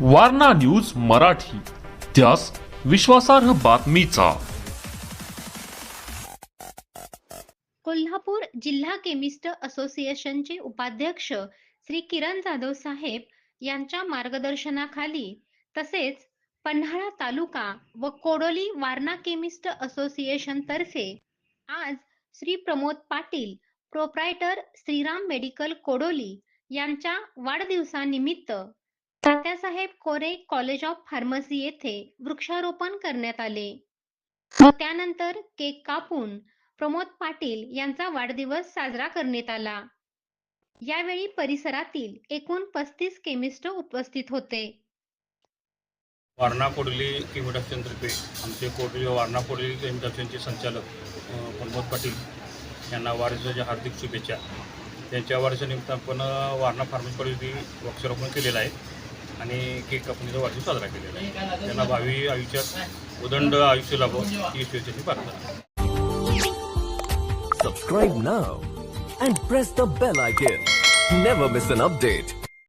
Warna news Marathi. त्यास विश्वासार्ह बातमीचा. कोल्हापूर जिल्हा केमिस्ट असोसिएशनचे उपाध्यक्ष श्री किरण जाधव साहेब यांच्या मार्गदर्शनाखाली तसेच पन्हाळा तालुका व कोडोली वारणा केमिस्ट असोसिएशन तर्फे आज श्री प्रमोद पाटील प्रोप्रायटर श्रीराम मेडिकल कोडोली यांच्या वाढदिवसानिमित्त Tatyasaheb Kore college of pharmacy येथे वृक्षारोपण करण्यात आले. व त्यानंतर केक कापून प्रमोद पाटील यांचा वाढदिवस साजरा करण्यात आला. यावेळी परिसरातील एकूण पस्तीस केमिस्ट उपस्थित होते. वारणा कोडली किमिटातर्फे आमचे कोडली वारणा कोडली संचालक प्रमोद पाटील यांना वाढदिवसाच्या हार्दिक शुभेच्छा. त्यांच्या वाढदिवसानिमित्त आपण वारणा फार्मसी कॉलेजनी वृक्षारोपण केलेलं आहे. आणि केक कंपनीचा वाढदिवस साजरा केलेला आहे त्यांना भावी आयुष्यात उदंड आयुष्य लाभो ही ईश्वरची प्रार्थना Subscribe now and press the bell icon. Never miss an update.